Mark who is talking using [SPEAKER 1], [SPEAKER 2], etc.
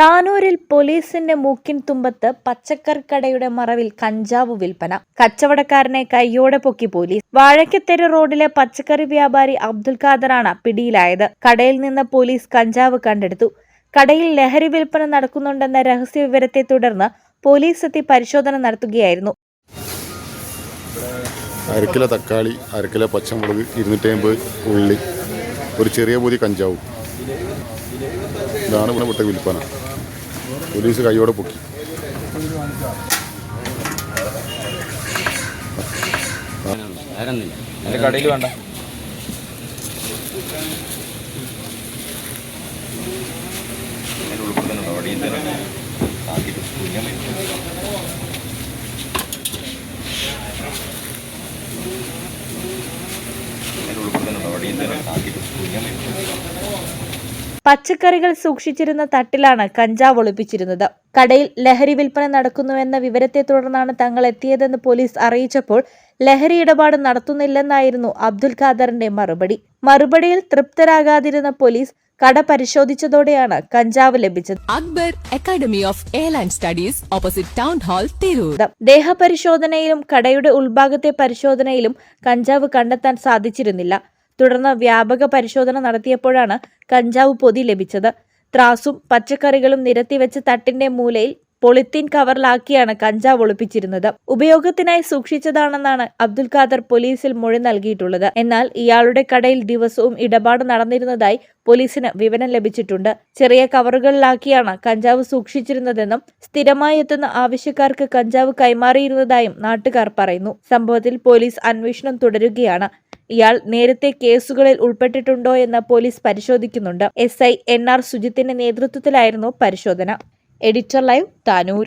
[SPEAKER 1] താനൂരിൽ പോലീസിന്റെ മൂക്കിൻ തുമ്പത്ത് പച്ചക്കറിക്കടയുടെ മറവിൽ കഞ്ചാവ് വിൽപ്പന. കച്ചവടക്കാരനെ കയ്യോടെ പൊക്കി പോലീസ്. വാഴക്കത്തെരു റോഡിലെ പച്ചക്കറി വ്യാപാരി അബ്ദുൽ ഖാദറാണ് പിടിയിലായത്. കടയിൽ നിന്ന് പോലീസ് കഞ്ചാവ് കണ്ടെടുത്തു. കടയിൽ ലഹരി വിൽപ്പന നടക്കുന്നുണ്ടെന്ന രഹസ്യ വിവരത്തെ തുടർന്ന് പോലീസ് എത്തി പരിശോധന നടത്തുകയായിരുന്നു.
[SPEAKER 2] അരക്കിലോ തക്കാളി അരക്കിലോ പച്ചമുളക് ഇരുന്നൂറ്റമ്പത് ഉള്ളി ഒരു ചെറിയ പൊതി കഞ്ചാവും. ഇതാണ് ഇവിടെ വിൽപ്പന. പോലീസ് കൈയോടെ പൊക്കി.
[SPEAKER 3] എന്റെ കടയിൽ വേണ്ട.
[SPEAKER 4] ഉൾപ്പെടുന്നുണ്ടോ ഉള്ളിൽ തന്നെ അവിടെ തന്നെ
[SPEAKER 1] പച്ചക്കറികൾ സൂക്ഷിച്ചിരുന്ന തട്ടിലാണ് കഞ്ചാവ് ഒളിപ്പിച്ചിരുന്നത്. കടയിൽ ലഹരി വിൽപ്പന നടക്കുന്നുവെന്ന വിവരത്തെ തുടർന്നാണ് തങ്ങൾ എത്തിയതെന്ന് പോലീസ് അറിയിച്ചപ്പോൾ ലഹരി ഇടപാട് നടത്തുന്നില്ലെന്നായിരുന്നു അബ്ദുൽ ഖാദറിന്റെ മറുപടി. മറുപടിയിൽ തൃപ്തരാകാതിരുന്ന പോലീസ് കട പരിശോധിച്ചതോടെയാണ് കഞ്ചാവ് ലഭിച്ചത്.
[SPEAKER 5] Akbar academy of airline studies opposite town hall Tirur.
[SPEAKER 1] ദേഹപരിശോധനയിലും കടയുടെ ഉൾഭാഗത്തെ പരിശോധനയിലും കഞ്ചാവ് കണ്ടെത്താൻ സാധിച്ചിരുന്നില്ല. തുടർന്ന് വ്യാപക പരിശോധന നടത്തിയപ്പോഴാണ് കഞ്ചാവ് പൊതി ലഭിച്ചത്. ത്രാസും പച്ചക്കറികളും നിരത്തിവെച്ച തട്ടിന്റെ മൂലയിൽ പൊളിത്തീൻ കവറിലാക്കിയാണ് കഞ്ചാവ് ഒളിപ്പിച്ചിരുന്നത്. ഉപയോഗത്തിനായി സൂക്ഷിച്ചതാണെന്നാണ് അബ്ദുൽ ഖാദർ പോലീസിൽ മൊഴി നൽകിയിട്ടുള്ളത്. എന്നാൽ ഇയാളുടെ കടയിൽ ദിവസവും ഇടപാട് നടന്നിരുന്നതായി പോലീസിന് വിവരം ലഭിച്ചിട്ടുണ്ട്. ചെറിയ കവറുകളിലാക്കിയാണ് കഞ്ചാവ് സൂക്ഷിച്ചിരുന്നതെന്നും സ്ഥിരമായി എത്തുന്ന ആവശ്യക്കാർക്ക് കഞ്ചാവ് കൈമാറിയിരുന്നതായും നാട്ടുകാർ പറയുന്നു. സംഭവത്തിൽ പോലീസ് അന്വേഷണം തുടരുകയാണ്. ഇയാൾ നേരത്തെ കേസുകളിൽ ഉൾപ്പെട്ടിട്ടുണ്ടോ എന്ന് പോലീസ് പരിശോധിക്കുന്നുണ്ട്. എസ് ഐ എൻ ആർ സുജിത്തിന്റെ നേതൃത്വത്തിലായിരുന്നു പരിശോധന. Editor live Tanur.